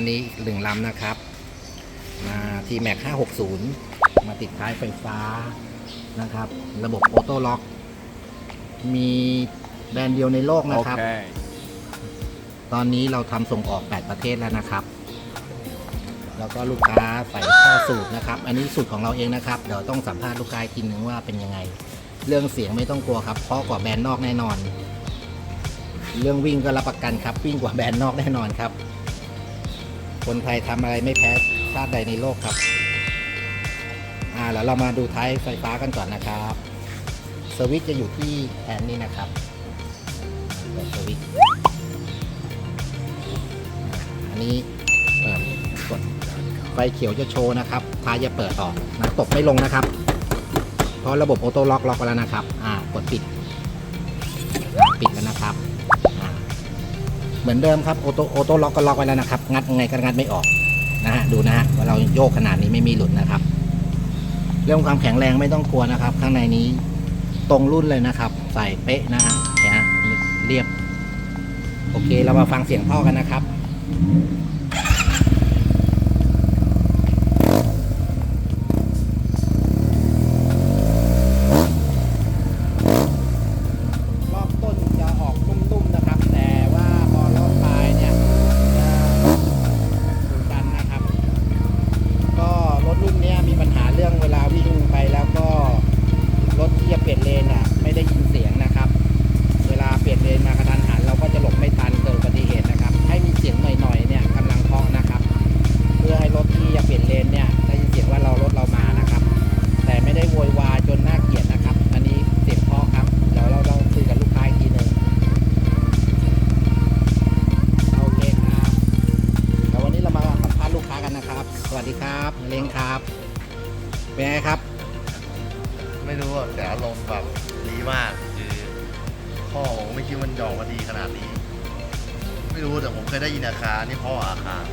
คันนี้อีกหนึ่งลำนะครับ มาทีแม็ก560 มาติดท้ายไฟฟ้านะครับ ระบบออโต้ล็อก มีแบรนด์เดียวในโลกนะครับ Okay. ตอนนี้เราทำส่งออก 8 ประเทศแล้วนะครับ แล้วก็ลูกค้าใส่ข้อสูตรนะครับ อันนี้สูตรของเราเองนะครับ เดี๋ยวต้องสัมภาษณ์ลูกค้าอีกทีนึงว่าเป็นยังไง เรื่องเสียงไม่ต้องกลัวครับ เพราะกว่าแบรนด์นอกแน่นอน เรื่องวิ่งก็รับประกันครับ วิ่งกว่าแบรนด์นอกแน่นอนครับ คนไทยทำอะไรไม่แพ้ชาติใดในโลกครับ อ่าแล้วเรามาดูท้ายไฟฟ้ากันก่อนนะครับสวิตจะอยู่ที่แอนนี้นะครับเปิดสวิตอันนี้เปิดกดไฟเขียวจะโชว์นะครับท้ายจะเปิดออกนะตกไม่ลงนะครับ เพราะระบบออโต้ล็อกล็อกไว้แล้วนะครับ อ่ากดปิด ปิดแล้วนะครับ มือนเดิมครับโอโต้ออโต้ล็อกก็ล็อกไว้แล้วนะครับ งัดไงก็งัดไม่ออกนะฮะดูนะฮะว่าเราโยกขนาดนี้ไม่มีหลุดนะครับ เรื่องความแข็งแรงไม่ต้องกลัวนะครับ ข้างในนี้ตรงรุ่นเลยนะครับ ใส่เป๊ะนะฮะเนี่ยเรียบ โอเคเรามาฟังเสียงพ่อกันนะครับ เป็นไงครับ ไม่รู้อะแต่อารมณ์แบบดีมากคือพ่อผมไม่คิดว่ามันจะออกมาดีขนาดนี้ ไม่รู้แต่ผมเคยได้ยินอาคารนี่พ่ออาคาร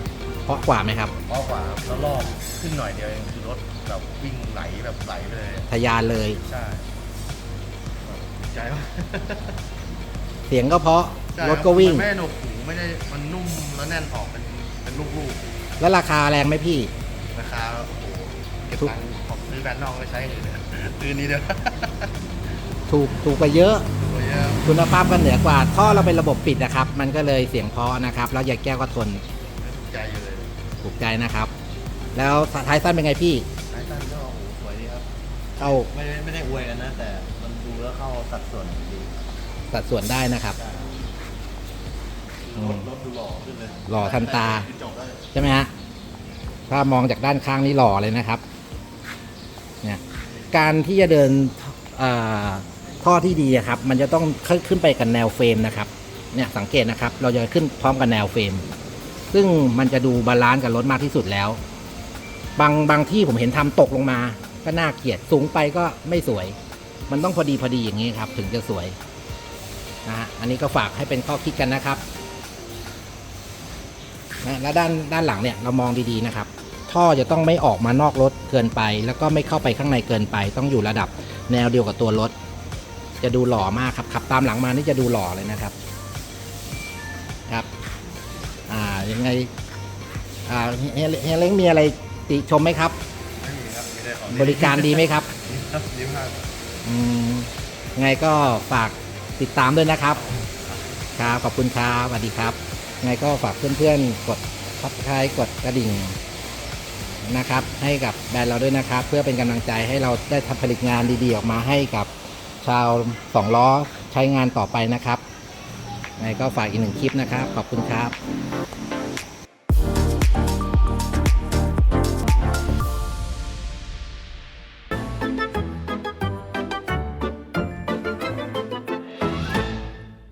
เพราะกว่าไหมครับ พ่อกว่าแล้วรอบขึ้นหน่อยเดียวเองคือรถแบบวิ่งไหลแบบไหลไปเลย ทะยานเลย ใช่แบบดีใจมาก เสียงก็เพราะ ใช่รถก็วิ่ง มันไม่ได้หนวกหูไม่ได้มันนุ่มแล้วแน่นออกเป็นเป็นลูกแล้วราคาแรงไหมพี่ ๆราคาโอ้โหเก็บตังค์ผม ซื้อแบรนด์นอกไปใช้อย่างอื่นเลยซื้อนี้เดียวถูกถูกไปเยอะตัวเยอะคุณภาพก็เหนือกว่าท่อเราเป็นระบบปิดนะครับ มันก็เลยเสียงเพราะนะครับแล้วยาแก้วก็ทนถูกใจอยู่เลยถูกใจนะครับ แล้วท้ายสั้นเป็นไงพี่ไอ้ตั้นก็โอ้โหสวยดีครับ เข้าไม่ได้ไม่ได้อวยกันนะ แต่มันดูแล้วเข้าสัดส่วนดีสัดส่วนได้นะครับอืรมถรถดูหล่อขึ้นเลยหล่อทันตาคือจบได้ใช่ไหมฮะถ้ามองจากด้านข้างนี่หล่อเลยนะครับเนี่ย การที่จะเดินท่อที่ดีครับ มันจะต้องขึ้นไปกับแนวเฟรมนะครับเนี่ยสังเกตนะครับ เราจะขึ้นพร้อมกับแนวเฟรม ซึ่งมันจะดูบาลานซ์กับรถมากที่สุดแล้ว บางบางที่ผมเห็นทำตกลงมา ก็น่าเกลียดสูงไปก็ไม่สวย มันต้องพอดีพอดีอย่างนี้ครับ ถึงจะสวยนะฮะอันนี้ก็ฝากให้เป็นข้อคิดกันนะครับนะแล้วด้านด้านหลังเนี่ยเรามองดีๆนะครับ ท่อจะต้องไม่ออกมานอกรถเกินไป แล้วก็ไม่เข้าไปข้างในเกินไป ต้องอยู่ระดับแนวเดียวกับตัวรถ จะดูหล่อมากครับขับตามหลังมานี่จะดูหล่อเลยนะครับครับอ่ายังไงอ่าเฮียเฮียเล้งมีอะไรติชมไหมครับ ไม่มีครับไม่ได้ของบริการดีไหมครับครับดีมากอืมยังไงก็ฝากติดตามด้วยนะครับครับขอบคุณครับสวัสดีครับยังไงก็ฝากเพื่อนๆกดซับสไครต์กดกระดิ่ง นะครับให้กับแบรนด์เราด้วยนะครับ เพื่อเป็นกำลังใจให้เราได้ทำผลิตงานดีๆ ออกมาให้กับชาวสองล้อใช้งานต่อไปนะครับในก็ฝากอีกหนึ่งคลิปนะครับ ขอบคุณครับ